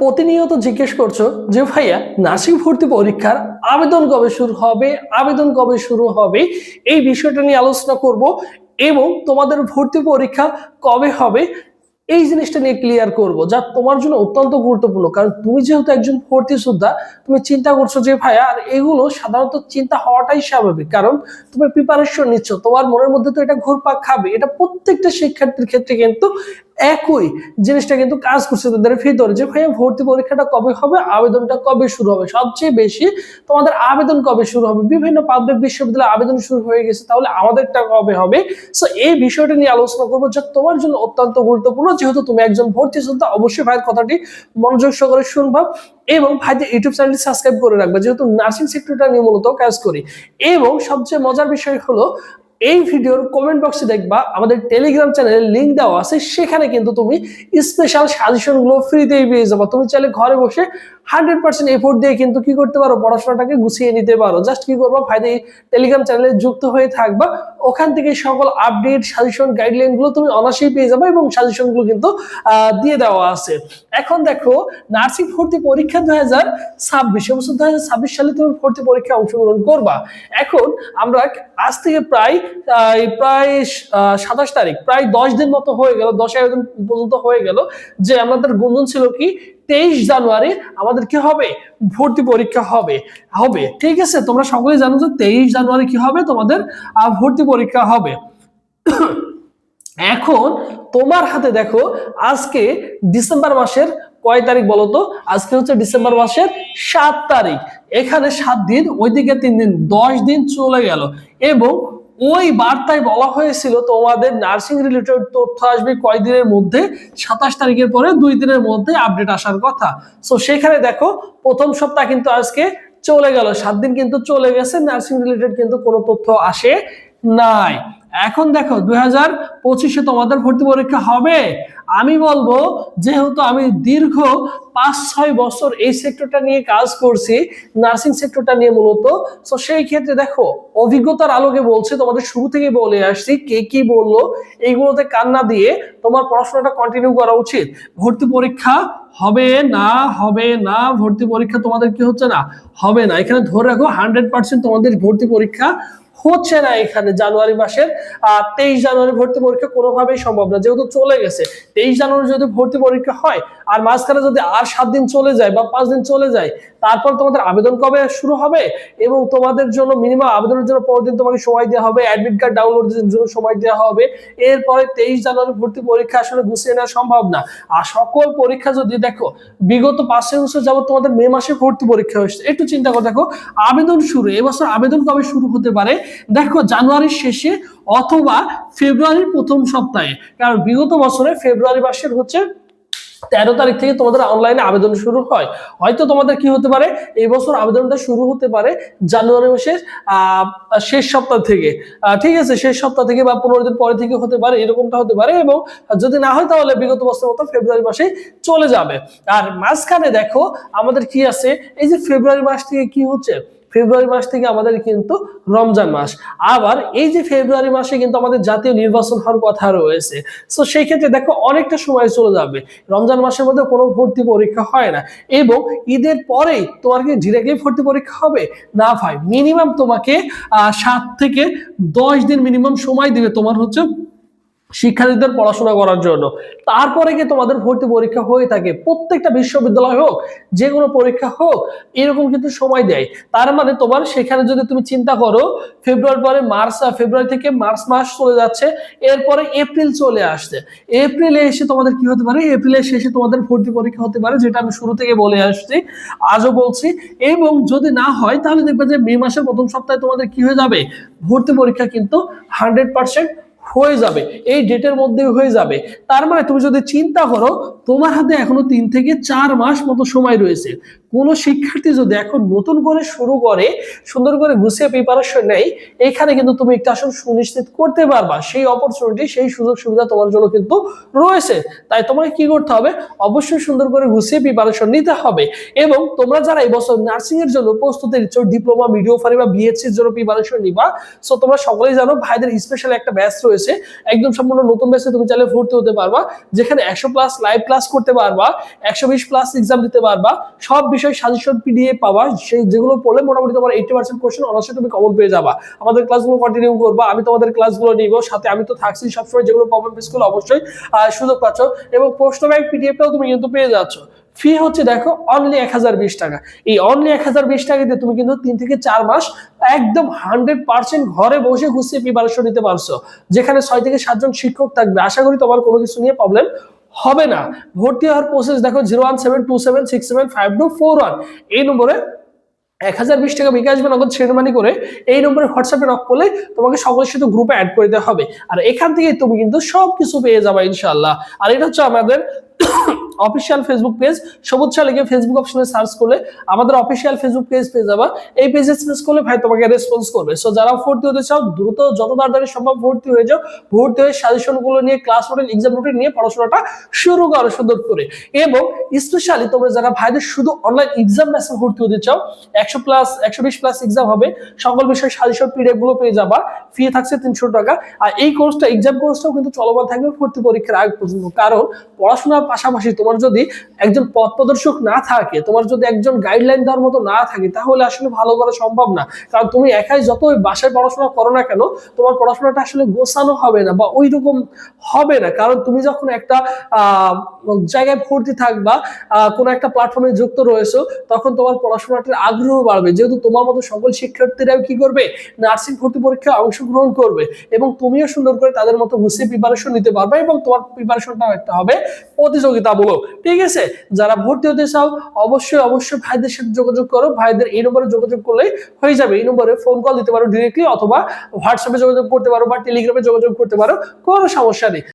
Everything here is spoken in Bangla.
প্রতিনিয়ত জিজ্ঞেস করছ যে, ভাইয়া নার্সিং ভর্তি পরীক্ষার আবেদন কবে শুরু হবে? আবেদন কবে শুরু হবে? এই বিষয়টা নিয়ে আলোচনা করব এবং তোমাদের ভর্তি পরীক্ষা কবে হবে এই জিনিসটা নিয়ে ক্লিয়ার করব, যা তোমার জন্য অত্যন্ত গুরুত্বপূর্ণ। কারণ তুমি যেহেতু একজন ভর্তি যোদ্ধা, তুমি চিন্তা করছ যে, ভাইয়া, আর এগুলো সাধারণত চিন্তা হওয়াটাই স্বাভাবিক। কারণ তুমি প্রিপারেশন নিচ্ছ, তোমার মনের মধ্যে তো এটা ঘুরপাক খাবে। এটা প্রত্যেকটা শিক্ষার্থীর ক্ষেত্রে কিন্তু একই জিনিসটা কিন্তু কাজ করছে তাদের ভিতরে যে ভাইয়া ভর্তি পরীক্ষাটা কবে হবে, আবেদনটা কবে শুরু হবে? সবচেয়ে বেশি তোমাদের আবেদন কবে শুরু হবে? বিভিন্ন পাবলিক বিশ্ববিদ্যালয়ে আবেদন শুরু হয়ে গেছে, তাহলে আমাদেরটা কবে হবে? সো এই বিষয়টা নিয়ে আলোচনা করব যা তোমার জন্য অত্যন্ত গুরুত্বপূর্ণ। যেহেতু তুমি একজন ভর্তি যোদ্ধা অবশ্যই ভাইয়ের কথাটি মনোযোগ সহকারে শুনবা এবং ভাইদের ইউটিউব চ্যানেলটি সাবস্ক্রাইব করে রাখবে। যেহেতু নার্সিং সেক্টরটা নিয়ে মূলত কাজ করি। এবং সবচেয়ে মজার বিষয় হলো এই ভিডিওর কমেন্ট বক্সে দেখবা আমাদের টেলিগ্রাম চ্যানেলের লিংক দেওয়া আছে। সেখানে কিন্তু তুমি স্পেশাল সাজেশনগুলো ফ্রিতেই পেয়ে যাব। তুমি চাইলে ঘরে বসে হান্ড্রেড পার্সেন্ট এফোর্ট দিয়ে কিন্তু কি করতে পারো? পড়াশোনাটাকে গুছিয়ে নিতে পারো। জাস্ট কি করব? ভাইদের টেলিগ্রাম চ্যানেলে যুক্ত হয়ে থাকবা। ওখান থেকে সকল আপডেট সাজেশন গাইডলাইনগুলো তুমি অনায়াসেই পেয়ে যাবে এবং সাজেশনগুলো কিন্তু দিয়ে দেওয়া আছে। এখন দেখো, নার্সিং ভর্তি পরীক্ষা দু হাজার ছাব্বিশ। এবছর দুই হাজার ছাব্বিশ সালে তুমি ভর্তি পরীক্ষা অংশগ্রহণ করবা। এখন আমরা আজ থেকে প্রায় প্রায় সাতাশ তারিখ, প্রায় দশ দিন মতো হয়ে গেল, দশ এগারো দিন পর্যন্ত হয়ে গেল যে আমাদের গুঞ্জন ছিল কি, তেইশ জানুয়ারি আমাদের কি হবে? ভর্তি পরীক্ষা হবে হবে। ঠিক আছে, তোমরা সকলেই জানো যে তেইশ জানুয়ারি কি হবে? তোমাদের ভর্তি পরীক্ষা হবে। এখন তোমার হাতে দেখো, আজকে ডিসেম্বর মাসের কয় তারিখ বলতো আজকে হচ্ছে ডিসেম্বর মাসের সাত তারিখ। এখানে সাত দিন, ওইদিকে তিন দিন, দশ দিন চলে গেল। এবং ওই বার্তায় বলা হয়েছিল তোমাদের নার্সিং রিলেটেড তথ্য আসবে কয়দিনের মধ্যে? সাতাশ তারিখের পরে দুই দিনের মধ্যে আপডেট আসার কথা। সো সেখানে দেখো, প্রথম সপ্তাহ কিন্তু আজকে চলে গেল। সাত দিন কিন্তু চলে গেছে নার্সিং রিলেটেড কিন্তু কোনো তথ্য আসে নাই। এখন দেখো, দুই হাজার পঁচিশে তোমাদের ভর্তি পরীক্ষা হবে। আমি বলব, যেহেতু আমি দীর্ঘ পাঁচ ছয় বছর এই সেক্টরটা নিয়ে কাজ করছি নার্সিং সেক্টরটা নিয়ে মূলত, তো সেই ক্ষেত্রে দেখো, অভিজ্ঞতার আলোকে বলছে, তোমাদের শুরু থেকে বলে আসছি, কে কি বলল, এইগুলোতে কান্না দিয়ে তোমার পড়াশোনাটা কন্টিনিউ করা উচিত। ভর্তি পরীক্ষা হবে না হবে না, ভর্তি পরীক্ষা তোমাদের কি হচ্ছে না? হবে না। এখানে ধরে রাখো হান্ড্রেড পার্সেন্ট তোমাদের ভর্তি পরীক্ষা হচ্ছে না এখানে জানুয়ারি মাসের। তেইশ জানুয়ারি ভর্তি পরীক্ষা কোনোভাবেই সম্ভব না, যেহেতু চলে গেছে। তেইশ জানুয়ারি যদি ভর্তি পরীক্ষা হয়, আর মাঝখানে যদি আর সাত দিন চলে যায় বা পাঁচ দিন চলে যায়, তারপর তোমাদের আবেদন কবে শুরু হবে? এবং তোমাদের জন্য মিনিমাম আবেদনের জন্য পরের দিন তোমাকে সময় দেওয়া হবে অ্যাডমিট কার্ড ডাউনলোডের জন্য সময় দেওয়া হবে। এরপরে তেইশ জানুয়ারি ভর্তি পরীক্ষা আসলে গুছিয়ে নেওয়া সম্ভব না। আর সকল পরীক্ষা যদি দেখো, বিগত পাঁচ বছর যাবত তোমাদের মে মাসে ভর্তি পরীক্ষা হয়েছে। একটু চিন্তা করে দেখো, আবেদন শুরু, এবছর আবেদন কবে শুরু হতে পারে? দেখো জানুয়ারির শেষে অথবা ফেব্রুয়ারির প্রথম সপ্তাহে, কারণ বিগত বছরে ফেব্রুয়ারি মাসের হচ্ছে তেরো তারিখ থেকে তোমাদের অনলাইনে আবেদন শুরু হয়। হয়তো তোমাদের কি হতে পারে, এই বছর আবেদনটা শুরু হতে পারে জানুয়ারি মাসের শেষ সপ্তাহ থেকে। ঠিক আছে, শেষ সপ্তাহ থেকে বা পনেরো দিন পরে থেকে হতে পারে, এরকমটা হতে পারে এবং যদি না হয় তাহলে বিগত বছর মতো ফেব্রুয়ারি মাসে চলে যাবে। আর মাঝখানে দেখো আমাদের কি আছে, এই যে ফেব্রুয়ারি মাস থেকে কি হচ্ছে ফেব্রুয়ারি মাস থেকে আমাদের কিন্তু রমজান মাস। আবার এই যে ফেব্রুয়ারি মাসে কিন্তু আমাদের জাতীয় নির্বাচন হওয়ার কথা রয়েছে। তো সেই ক্ষেত্রে দেখো অনেকটা সময় চলে যাবে। রমজান মাসের মধ্যে কোনো ভর্তি পরীক্ষা হয় না। এবং ঈদের পরেই তোমার কি ডিরেক্টলি ভর্তি পরীক্ষা হবে? না ভাই। মিনিমাম তোমাকে সাত থেকে দশ দিন মিনিমাম সময় দিবে। তোমার হচ্ছে শিক্ষার্থীদের পড়াশোনা করার জন্য। তারপরে কি তোমাদের ভর্তি পরীক্ষা হয়ে থাকে, প্রত্যেকটা বিশ্ববিদ্যালয় হোক, যে কোনো পরীক্ষা হোক, এরকম কিন্তু সময় দেয়। তার মানে তোমার সেখানে যদি তুমি চিন্তা করো, ফেব্রুয়ারি পরে মার্চ ফেব্রুয়ারি থেকে মার্চ মাস চলে যাচ্ছে, এরপরে এপ্রিল চলে আসছে। এপ্রিলে এসে তোমাদের কি হতে পারে? এপ্রিলের শেষে তোমাদের ভর্তি পরীক্ষা হতে পারে, যেটা আমি শুরু থেকে বলে আসছি, আজও বলছি। এবং যদি না হয়, তাহলে দেখবে যে মে মাসের প্রথম সপ্তাহে তোমাদের কি হয়ে যাবে? ভর্তি পরীক্ষা কিন্তু হান্ড্রেড পার্সেন্ট হয়ে যাবে, এই ডেটের মধ্যে হয়ে যাবে। তার মানে তুমি যদি চিন্তা করো, তোমার হাতে এখনও তিন থেকে চার মাস মতো সময় রয়েছে। কোনো শিক্ষার্থী যদি এখন নতুন করে শুরু করে, সুন্দর করে গুছিয়ে প্রিপারেশন নেই এখানে কিন্তু তুমি একটা আসলে সুনিশ্চিত করতে পারবা। সেই অপরচুনিটি সেই সুযোগ সুবিধা তোমার জন্য কিন্তু রয়েছে। তাই তোমাকে কি করতে হবে? অবশ্যই সুন্দর করে গুছিয়ে প্রিপারেশন নিতে হবে। এবং তোমরা যারা এবছর নার্সিং এর জন্য প্রস্তুতি নিচ্ছ ডিপ্লোমা মিডিও ফারি বা বিএসসির জন্য প্রিপারেশন নিবা সো তোমরা সকলেই জানো, ভাইদের স্পেশাল একটা ব্যাচ রয়েছে। হয়েছে। একদম সম্পূর্ণ নতুন ব্যাচে তুমি চাইলে ভর্তি হতে পারবা। যেখানে একশো প্লাস লাইভ ক্লাস করতে পারবা, একশো বিশ প্লাস এক্সাম দিতে পারবা, সব বিষয় সাজেশন পিডিএফ পাবা, সেই যেগুলো পড়লে মোটামুটি তোমার এইটি পার্সেন্ট কোশ্চেন অবশ্যই তুমি কমন পেয়ে যাবা। আমাদের ক্লাসগুলো কন্টিনিউ করবা, আমি তোমাদের ক্লাসগুলো নিব, সাথে আমি তো থাকছি সবসময় যেগুলো প্রবলেম ফেস করলে অবশ্যই সুযোগ পাচ্ছ। এবং প্রশ্ন ব্যাংক পিডিএফটাও তুমি কিন্তু পেয়ে যাচ্ছ। ফি হচ্ছে দেখো অনলি এক হাজার বিশ টাকা। এই অনলি এক হাজার বিশ টাকাতে তুমি কিন্তু তিন থেকে চার মাস একদম হান্ড্রেড পার্সেন্ট ঘরে বসে গুছিয়ে প্রিপারেশন নিতে পারছ। যেখানে ছয় থেকে সাতজন শিক্ষক থাকবে। আশা করি তোমার কোনো কিছু নিয়ে প্রবলেম হবে না। ভর্তি হওয়ার প্রসেস দেখো zero one seven two seven six seven five two four one এই নম্বরে এক হাজার বিশ টাকা বিকাশ বা নগদ সেরেমানি করে এই নম্বরে হোয়াটসঅ্যাপে নক করলে তোমাকে সকলের সাথে গ্রুপে অ্যাড করে দেওয়া হবে। আর এখান থেকে তুমি কিন্তু সব কিছু পেয়ে যাবে ইনশাল্লাহ আর এটা হচ্ছে আমাদের অফিসিয়াল ফেসবুক পেজ সবুজ লিখে ফেসবুক অপশনে সার্চ করলে আমাদের অফিসিয়াল ফেসবুক পেজ পেয়ে যাবা। এই পেজে সার্চ করলে ভাই তোমাকে রেসপন্স করবে। সো যারা ভর্তি হতে চাও, দ্রুত যত তাড়াতাড়ি সম্ভব ভর্তি হয়ে যাও। ভর্তি হয়ে সাজেশনগুলো নিয়ে ক্লাস রুটিন এক্সাম রুটিন নিয়ে পড়াশোনাটা শুরু করো সুন্দর করে। এবং স্পেশালি তোমরা যারা ভাইদের শুধু অনলাইন এক্সাম ব্যাচে ভর্তি হতে চাও, একশো প্লাস একশো বিশ প্লাস এক্সাম হবে, সকল বিষয়ে সাজেশন পিডিএফগুলো পেয়ে যাবা। ফি থাকছে তিনশো টাকা। আর এই কোর্সটা এক্সাম কোর্সটাও কিন্তু চলমান থাকবে ভর্তি পরীক্ষার আগ পর্যন্ত। কারণ পড়াশোনার পাশাপাশি তোমার যদি একজন পথ প্রদর্শক না থাকে, তোমার যদি একজন গাইডলাইন দেওয়ার মতো না থাকে, তাহলে আসলে ভালো করা সম্ভব না। কারণ তুমি একাই যত ওই বাসায় পড়াশোনা করো না কেন, তোমার পড়াশোনাটা আসলে গোছানো হবে না বা ওই রকম হবে না। কারণ তুমি যখন একটা জায়গায় ভর্তি থাকবা কোনো একটা প্ল্যাটফর্মে যুক্ত রয়েছো, তখন তোমার পড়াশোনাটার আগ্রহ বাড়বে। যেহেতু তোমার মতো সকল শিক্ষার্থীরাও কি করবে? নার্সিং ভর্তি পরীক্ষায় অংশগ্রহণ করবে এবং তুমিও সুন্দর করে তাদের মতো গুছিয়ে প্রিপারেশন নিতে পারবে এবং তোমার প্রিপারেশনটাও একটা হবে প্রতিযোগিতামূলক। ঠিক আছে? যারা ভর্তি হতে চাও, অবশ্যই অবশ্যই ভাইদের সাথে যোগাযোগ করো। ভাইদের এই নম্বরে যোগাযোগ করলে হয়ে যাবে। এই নম্বরে ফোন কল দিতে পারো ডিরেক্টলি অথবা হোয়াটসঅ্যাপে যোগাযোগ করতে পারো বা টেলিগ্রামে যোগাযোগ করতে পারো। কোনো সমস্যা নেই।